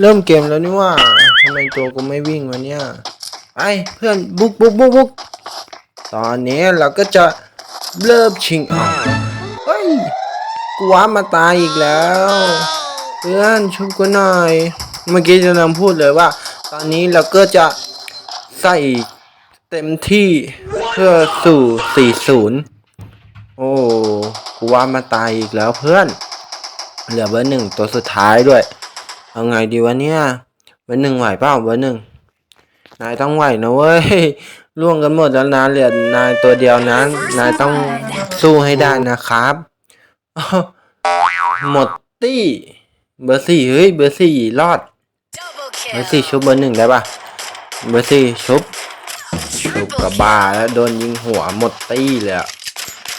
เริ่มเกมแล้วนี่ว่าทำไมตัวกูไม่วิ่งวะเนี่ยไอเพื่อนบุกบุกบุกบุกตอนนี้เราก็จะเริ่มชิงออกเฮ้ยกูว้ามาตายอีกแล้ว เพื่อนช่วยกูหน่อย เมื่อกี้จะนำพูดเลยว่า ตอนนี้เราก็จะใส่เต็มที่เพื่อสู่ 40 โอ้กูว่ามาตายอีกแล้วเพื่อน เหลือเบอร์หนึ่งตัวสุดท้ายด้วย เอาไงดีวะเนี่ยเบอร์หนึ่งไหวเปล่าเบอร์หนึ่งนายต้องไหวนะเว้ยล่วงกันหมดแล้วนะเหลือนายตัวเดียวนะนายต้องสู้ให้ได้นะครับ หมดตี้ เบอร์สี่เฮ้ยเบอร์สี่รอด เบอร์สี่ชุบเบอร์หนึ่งได้ปะเบอร์สี่ชุบชุบกับบาแล้วโดนยิงหัวหมดตี้เลยอะ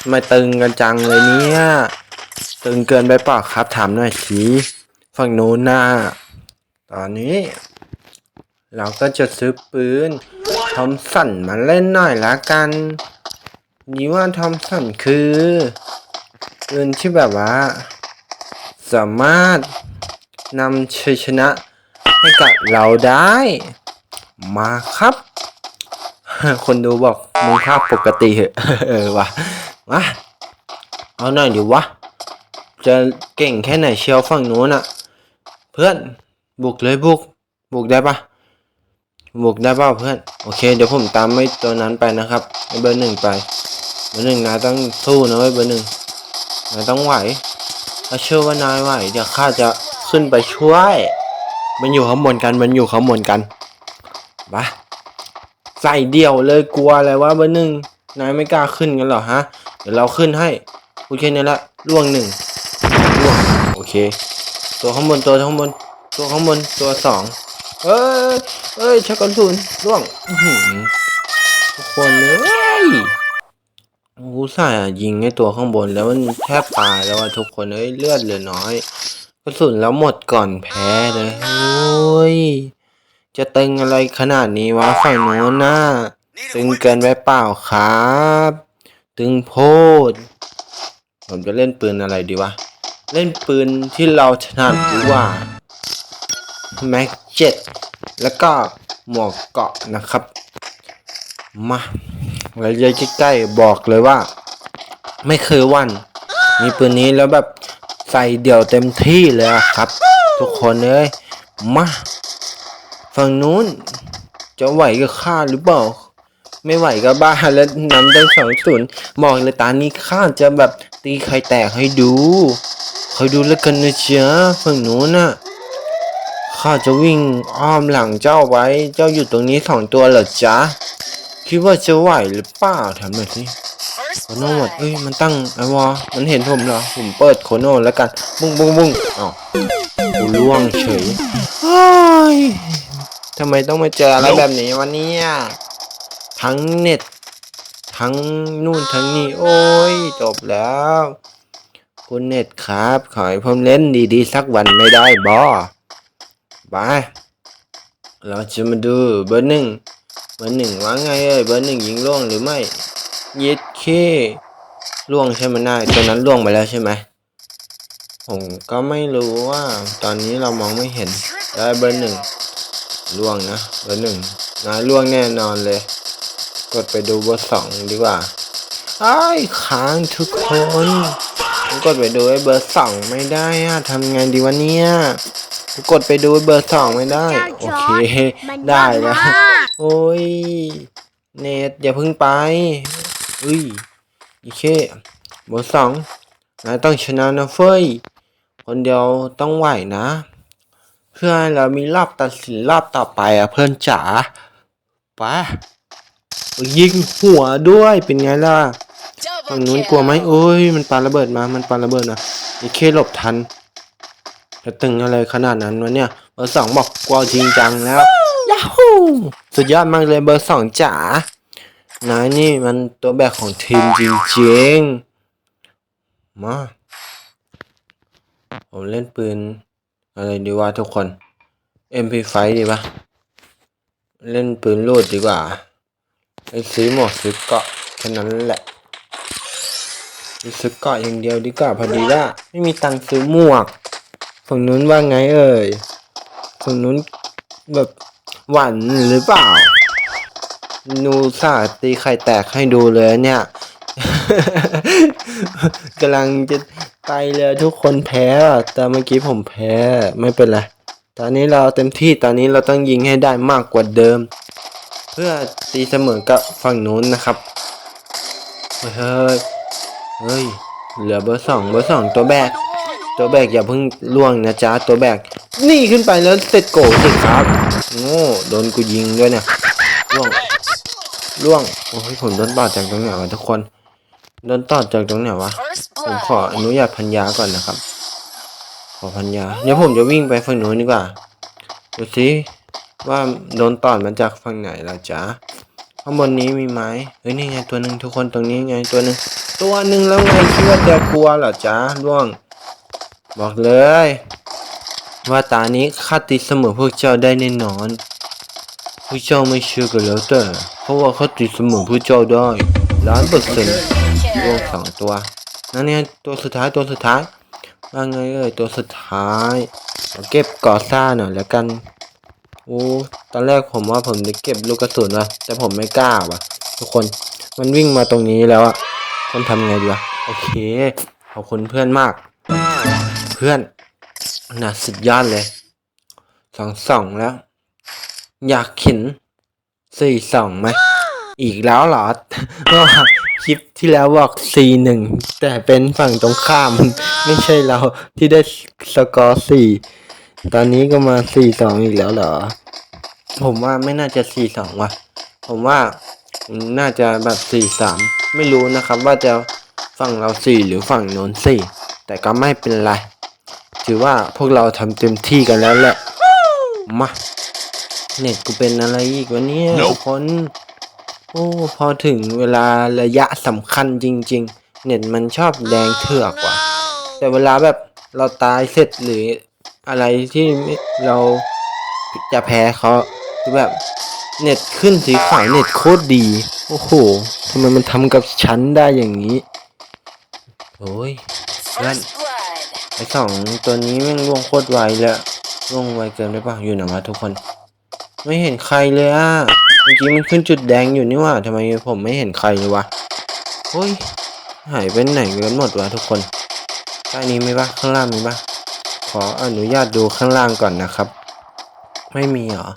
ไม่ตึงกันจังเลยเนี่ยตึงเกินไปเปล่าครับถามหน่อยสิ ฝั่งโน้นน่ะตอนนี้ เราก็จะซื้อปืนทอมสันมาเล่นหน่อยละกันนี่ว่าทอมสันคือปืนที่แบบว่า สามารถนำชัยชนะให้กับเราได้ มาครับ คนดูบอกมึงภาพปกติเหอะเออวะมาเอาหน่อยดิวะ จะเก่งแค่ไหนเชียวฝั่งนู้นอะ เพื่อนบุกเลยบุก บุกได้ปะบุกได้เปล่าเพื่อน โอเค เดี๋ยวผมตามไม่ตัวนั้นไปนะครับไอเบอร์หนึ่งไป เบอร์หนึ่งนายต้องสู้นะเว้ยเบอร์หนึ่งนายต้องไหวถ้าเชื่อว่านายไหวเดี๋ยวข้าจะขึ้นไปช่วย มันอยู่ข้างบนกัน มันอยู่ข้างบนกันปะใส่เดี่ยวเลยกลัวอะไรวะเบอร์หนึ่งนายไม่กล้าขึ้นกันหรอฮะ เดี๋ยวเราขึ้นให้พูดแค่นี้ละล่วงหนึ่งล่วง โอเค ตัวข้างบนตัวข้างบน ตัวข้างบนตัวสองเอ้ยเอ้ยชักกระสุนล่วงหทุกคนเลยโอ้โหใส่ยิงไอ้ตัวข้างบนแล้วมันแทบตายแล้วทุกคนเอ้ยเลือดเหลือน้อยกระสุนแล้วหมดก่อนแพ้เลยโอ้ยจะตึงอะไรขนาดนี้วะฝั่งโน้นน่ะตึงเกินไปเปล่าครับ ตึงโพด ผมจะเล่นปืนอะไรดีวะ เล่นปืนที่เราถนัดดีกว่าแม็กเจ็ดแล้วก็หมวกเกาะนะครับ มาระยะใกล้ๆบอกเลยว่า ไม่เคยวัน มีปืนนี้แล้วแบบใส่เดี่ยวเต็มที่เลยครับ ทุกคนเอ้ยมาฝั่งนู้น จะไหวกับข้าหรือเปล่าไม่ไหวก็บ้าแล้วนำได้สองศูนย์บอกเลยตานี้ข้าจะแบบตีใครแตกให้ดู คอยดูแล้วกันนะเจ้าฝั่งนู้นน่ะข้าจะวิ่งอ้อมหลังเจ้าไว้ เจ้าอยู่ตรงนี้สองตัวเหรอจ๊ะ คิดว่าจะไหวหรือเปล่าถามหน่อยสิโคโน่หมดเอ้ย มันตั้งไอวอ มันเห็นผมเหรอ ผมเปิดโคโน่แล้วกัน บุ้งบุ้งบุ้งอ้าวกูล่วงเฉยเฮ้ยทำไมต้องมาเจออะไรแบบนี้วะเนี่ยทั้งเน็ต ทั้งนู่นทั้งนี่ โอ้ย จบแล้ว คุณเน็ตครับ ขอให้ผมเล่นดีๆ สักวันไม่ได้บอบายเราจะมาดูเบอร์หนึ่งเบอร์หนึ่งว่าไงเอ่ยเบอร์หนึ่งยิงล่วงหรือไม่เย็ดเคล่วงใช่ไหมนายตัวนั้นล่วงไปแล้วใช่ไหมผมก็ไม่รู้ว่า ตอนนี้เรามองไม่เห็นได้เบอร์หนึ่งล่วงนะเบอร์หนึ่งนายล่วงแน่นอนเลย กดไปดูเบอร์สองดีกว่าไอ้ค้างทุกคน กดไปดูไอ้เบอร์สองไม่ได้อะทำไงดีวะเนี่ยผมกดไปดูไอ้เบอร์สองไม่ได้ โอเค ได้แล้วโอ้ย เนตอย่าเพิ่งไป อุ้ยอีเคเบอร์สองนายต้องชนะนะเฟ้ย คนเดียวต้องไหวนะ เพื่อให้เรามีรอบตัดสินรอบต่อไปอะเพื่อนจ๋าไปยิงหัวด้วยเป็นไงล่ะ ฝั่งนู้นกลัวไหมโอ้ยมันปาระเบิดมา มันปาระเบิดนะอีเคหลบทันจะตึงอะไรขนาดนั้นวะเนี่ย เบอร์สองบอกกลัวจริงจังแล้วยาฮูสุดยอดมากเลยเบอร์สองจ๋านายนี่มันตัวแบกของทีมจริงๆ มาผมเล่นปืน อะไรดีวะทุกคน MP5 ดีปะเล่นปืนลูดดีกว่าไอ้ซื้อหมวกซื้อเกาะแค่นั้นแหละ ซื้อเกาะอย่างเดียวดีกว่าพอดีว่าไม่มีตังค์ซื้อหมวก ฝั่งนู้นว่าไงเอ่ย ฝั่งนู้นแบบหวานหรือเปล่า นูสาตีไข่แตกให้ดูเลยเนี่ยกำลังจะไปเลยทุกคนแพ้ แต่เมื่อกี้ผมแพ้ไม่เป็นไร ตอนนี้เราเต็มที่ตอนนี้เราต้องยิงให้ได้มากกว่าเดิม เพื่อตีเสมอกับฝั่งนู้นนะครับเฮ้ย เฮ้ย เหลือเบอร์สองเบอร์สองตัวแบก ตัวแบกอย่าเพิ่งล่วงนะจ๊ะตัวแบก นี่ขึ้นไปแล้วเสร็จโกสิครับโง่โดนกูยิงด้วยเนี่ยล่วงล่วง โอ้ยผมโดนต่อจากตรงไหนวะทุกคนโดนต่อจากตรงไหนวะ ผมขออนุญาตพันยาก่อนนะครับ ขอพันยา เดี๋ยวผมจะวิ่งไปฝั่งนู้นดีกว่า ดูสิว่าโดนต่อมาจากฝั่งไหนล่ะจ๊ะข้างบนนี้มีไหมเฮ้ยนี่ไงตัวหนึ่งทุกคนตรงนี้ไงตัวหนึ่ง ตัวหนึ่งแล้วไงคิดว่าจะกลัวเหรอจ๊ะล่วง บอกเลย ว่าตานี้ข้าตีเสมอพวกเจ้าได้แน่นอนพวกเจ้าไม่เชื่อกันแล้วแต่เพราะว่าเขาตีเสมอพวกเจ้าได้ล้านเปอร์เซ็นต์ร่วงสองตัวนั่นเนี่ยตัวสุดท้ายตัวสุดท้ายว่าไงเอ่ยตัวสุดท้ายเอาเก็บก่อซ่าหน่อยแล้วกันโอ้ตอนแรกผมว่าผมจะเก็บลูกกระสุนว่ะแต่ผมไม่กล้าว่ะ ทุกคนมันวิ่งมาตรงนี้แล้วอะ ผมทำไงดีวะโอเคขอบคุณเพื่อนมาก เพื่อนน่าสุดยอดเลยสองสองแล้ว อยากเข็นสี่สองไหมอีกแล้วเหรอก็คลิปที่แล้วบอก C1 แต่เป็นฝั่งตรงข้าม ไม่ใช่เราที่ได้สกอร์4ตอนนี้ก็มา4-2อีกแล้วเหรอ ผมว่าไม่น่าจะ4-2ว่ะ ผมว่า น่าจะแบบ4-3ไม่รู้นะครับว่าจะฝั่งเรา4หรือฝั่งโน้น4แต่ก็ไม่เป็นไร ถือว่าพวกเราทำเต็มที่กันแล้วแหละ มาเน็ตกูเป็นอะไรอีกวะเนี่ยทุกคน โอ้พอถึงเวลาระยะสำคัญจริง ๆ เน็ตมันชอบแดงเถือกว่ะ แต่เวลาแบบเราตายเสร็จหรืออะไรที่ไม่เราจะแพ้เขาคือแบบ เน็ตขึ้นสีขาวเน็ตโคตรดี โอ้โหทำไมมันทำกับฉันได้อย่างนี้โอ้ย Run. First blood. ไอสองตัวนี้แม่งล่วงโคตรไวเลยอะล่วงไวเกินไปปะอยู่ไหนวะทุกคน ไม่เห็นใครเลยอะเมื่อกี้มันขึ้นจุดแดงอยู่นี่ว่าทำไมผมไม่เห็นใครเลยวะเฮ้ยหายไปไหนกันหมดวะทุกคนใต้นี้มีปะข้างล่างมีปะขออนุญาตดูข้างล่างก่อนนะครับ ไม่มีเหรอ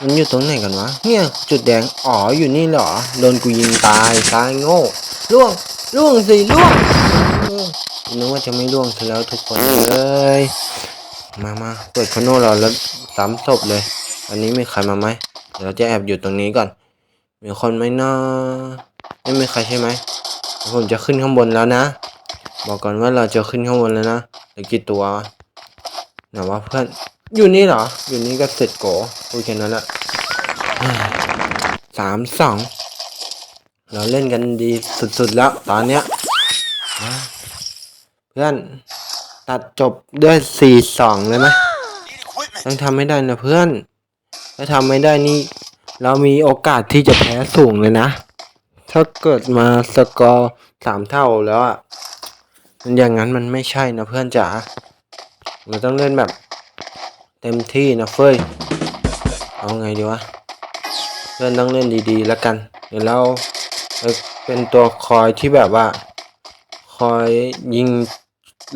มันอยู่ตรงไหนกันวะ เนี่ย จุดแดง อ๋อ อยู่นี่เหรอ โดนกูยิงตายตายโง่ ล่วง ล่วงสิ ล่วงนึกว่าจะไม่ล่วงซะแล้วทุกคนเอ้ยมามาเปิดคอนโนเราแล้วซ้ำศพเลย อันนี้มีใครมาไหม เดี๋ยวจะแอบอยู่ตรงนี้ก่อน มีคนไหมนะไม่มีใครใช่ไหม ผมจะขึ้นข้างบนแล้วนะ บอกก่อนว่าเราจะขึ้นข้างบนแล้วนะเหลือกี่ตัวไหนวะเพื่อน อยู่นี่เหรอ อยู่นี่ก็เสร็จโกพูดแค่นั้นแหละสามสองเราเล่นกันดีสุดๆแล้วตอนเนี้ยเพื่อนตัดจบด้วยสี่สองเลยไหมต้องทำให้ได้นะเพื่อน ถ้าทำไม่ได้นี่ เรามีโอกาสที่จะแพ้สูงเลยนะ ถ้าเกิดมาสกอร์สามเท่าแล้วอะมันอย่างนั้นมันไม่ใช่นะเพื่อนจ๋าเราต้องเล่นแบบ เต็มที่นะเฟ้ย เอาไงดีวะเพื่อนต้องเล่นดีๆ แล้วกัน เดี๋ยวเราเป็นตัวคอยที่แบบว่า คอยยิง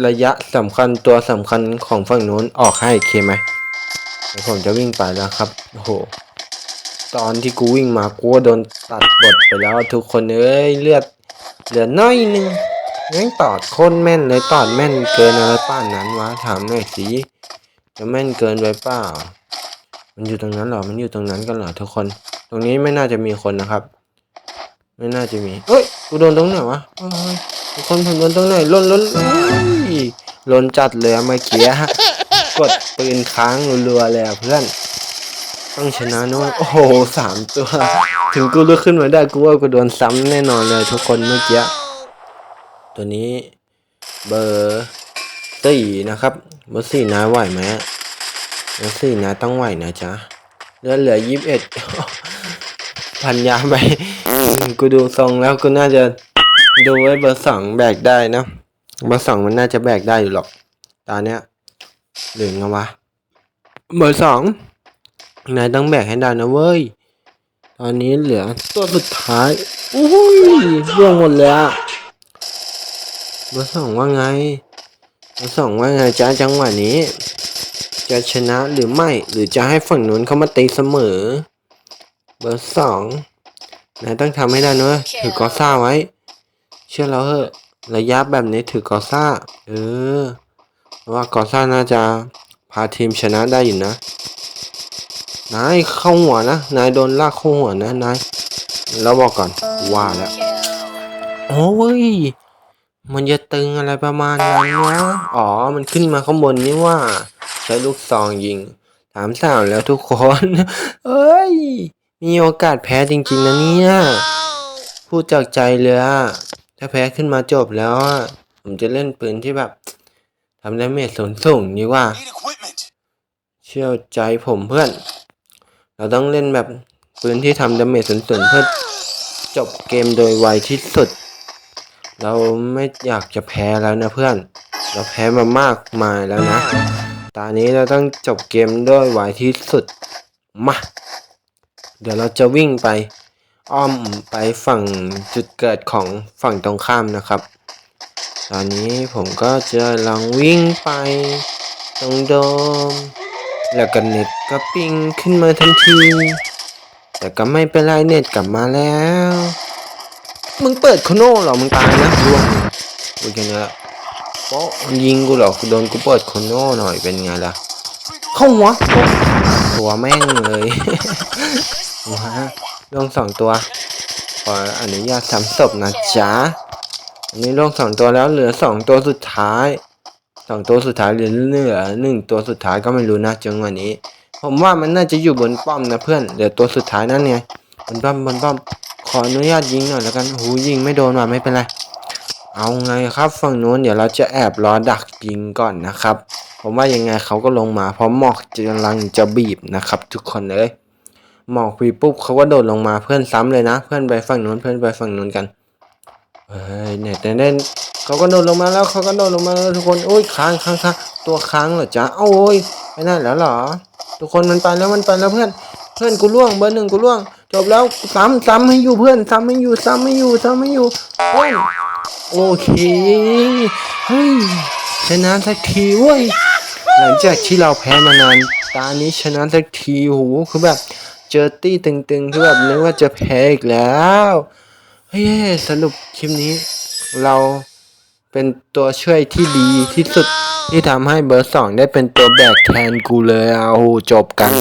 ระยะสำคัญตัวสำคัญของฝั่งนู้นออกให้เคไหมเดี๋ยวผมจะวิ่งไปแล้วครับ โอ้โห ตอนที่กูวิ่งมากูโดนตัดบทไปแล้วทุกคนเอ้ยเลือดเหลือน้อยนึงยังตอดโคตรแม่นเลยตอดแม่นเกินอะไรป้านนั้นวะถามหน่อยสิ จะแม่นเกินไปเปล่า มันอยู่ตรงนั้นเหรอ มันอยู่ตรงนั้นกันเหรอทุกคน ตรงนี้ไม่น่าจะมีคนนะครับ ไม่น่าจะมี เอ้ย กูโดนตรงไหนวะทุกคนผมโดนตรงไหนล่นล่นล่นจัดเลยเมื่อกี้ฮะ กดปืนค้างรัวๆเลยอะเพื่อน ต้องชนะนู้นโอ้โหสามตัว ถึงกูลุกขึ้นมาได้กูว่ากูโดนซ้ำแน่นอนเลยทุกคนเมื่อกี้ ตัวนี้เบอร์ สี่นะครับบอร์สี่นาไหวไหมบอร์สี่นาต้องไหวนะจ๊ะเหลือเหลือยี่สิบเอ็ดพันยาไปกูดูทรงแล้วกูน่าจะดูไว้เบอร์สองแบกได้นะเบอร์สองมันน่าจะแบกได้อยู่หรอก ตาเนี้ยหรือไงวะเบอร์สองนายต้องแบกให้ได้นะเว้ย ตอนนี้เหลือตัวสุดท้ายอุ้ยร่วงหมดเลยอะเบอร์สองว่าไง สองว่าไงจ้าจังหวะนี้ จะชนะหรือไม่ หรือจะให้ฝั่งนู้นเขามาตีเสมอ เบอร์สองนายต้องทำให้ได้นะเว้ยถือกอซ่าไว้ เชื่อเราเหอะ ระยะแบบนี้ถือกอซ่า เออเพราะว่ากอซ่าน่าจะพาทีมชนะได้อยู่นะ นายเข้าหัวนะ นายโดนลากเข้าหัวนะนายเราบอกก่อนว่าแล้ว โอ้ย มันจะตึงอะไรประมาณนั้นวะอ๋อ มันขึ้นมาข้างบนนี่ว่า ใช้ลูกซองยิง ถามสาวแล้วทุกคน เอ้ย มีโอกาสแพ้จริงๆนะเนี่ย พูดจากใจเลยอะถ้าแพ้ขึ้นมาจบแล้วอะผมจะเล่นปืนที่แบบทำได้เมจสูงสูงๆนี่ว่า เชื่อใจผมเพื่อน เราต้องเล่นแบบปืนที่ทำดาเมจสูงๆเพื่อจบเกมโดยไวที่สุด เราไม่อยากจะแพ้แล้วนะเพื่อน เราแพ้มามากมายแล้วนะ ตอนนี้เราต้องจบเกมด้วยไวที่สุด มา เดี๋ยวเราจะวิ่งไป อ้อมไปฝั่งจุดเกิดของฝั่งตรงข้ามนะครับ ตอนนี้ผมก็จะลองวิ่งไป ตรงโดม แล้วก็เน็ตก็ปิ้งขึ้นมาทันที แต่ก็ไม่เป็นไรเน็ตกลับมาแล้ว มึงเปิดโคโน่เหรอมึงตายนะร่วงกูแค่นี้ละโป๊ะมันยิงกูเหรอกูโดนกูเปิดโคโน่หน่อยเป็นไงล่ะ เข้าหัวโป๊ะตัวแม่งเลยหัวลงสองตัว ขออนุญาตทำศพนะจ๊ะอันนี้ลงสองตัวแล้วเหลือสองตัวสุดท้ายสองตัวสุดท้ายเหลือเหลือหนึ่งตัวสุดท้ายก็ไม่รู้นะจังหวะนี้ ผมว่ามันน่าจะอยู่บนป้อมนะเพื่อนเหลือตัวสุดท้ายนั่นไงบนป้อมบนป้อม ขออนุญาตยิงหน่อยแล้วกันหูยิงไม่โดนว่ะไม่เป็นไรเอาไงครับฝั่งนู้นเดี๋ยวเราจะแอบรอดักยิงก่อนนะครับ ผมว่ายังไงเขาก็ลงมาเพราะหมอกกำลังจะบีบนะครับ ทุกคนเลยหมอกบีปุ๊บเขาก็โดดลงมาเพื่อนซ้ำเลยนะ เพื่อนไปฝั่งนู้นเพื่อนไปฝั่งนู้นกันเฮ้ยเน็ตเน่นเขาก็โดดลงมาแล้วเขาก็โดดลงมาแล้วทุกคนโอ้ยค้างค้างค้างตัวค้างเหรอจ๊ะโอ้ยไปนั่นแล้วเหรอ ทุกคนมันไปแล้วมันไปแล้วเพื่อน เพื่อนกูล่วงเบอร์หนึ่งกูล่วง จบแล้วซ้ำซ้ำให้อยู่เพื่อนซ้ำให้อยู่ซ้ำให้อยู่ซ้ำให้อยู่เพื่อนโอเคเฮ้ยชนะสักทีเว้ยหลังจากที่เราแพ้มานานตานี้ชนะสักทีโหคือแบบเจอตี้ตึงๆคือแบบนึกว่าจะแพ้อีกแล้วเฮ้ยสรุปคลิปนี้ เราเป็นตัวช่วยที่ดีที่สุดที่ทำให้เบอร์สองได้เป็นตัวแบกแทนกูเลยอะโอ้โหจบกัน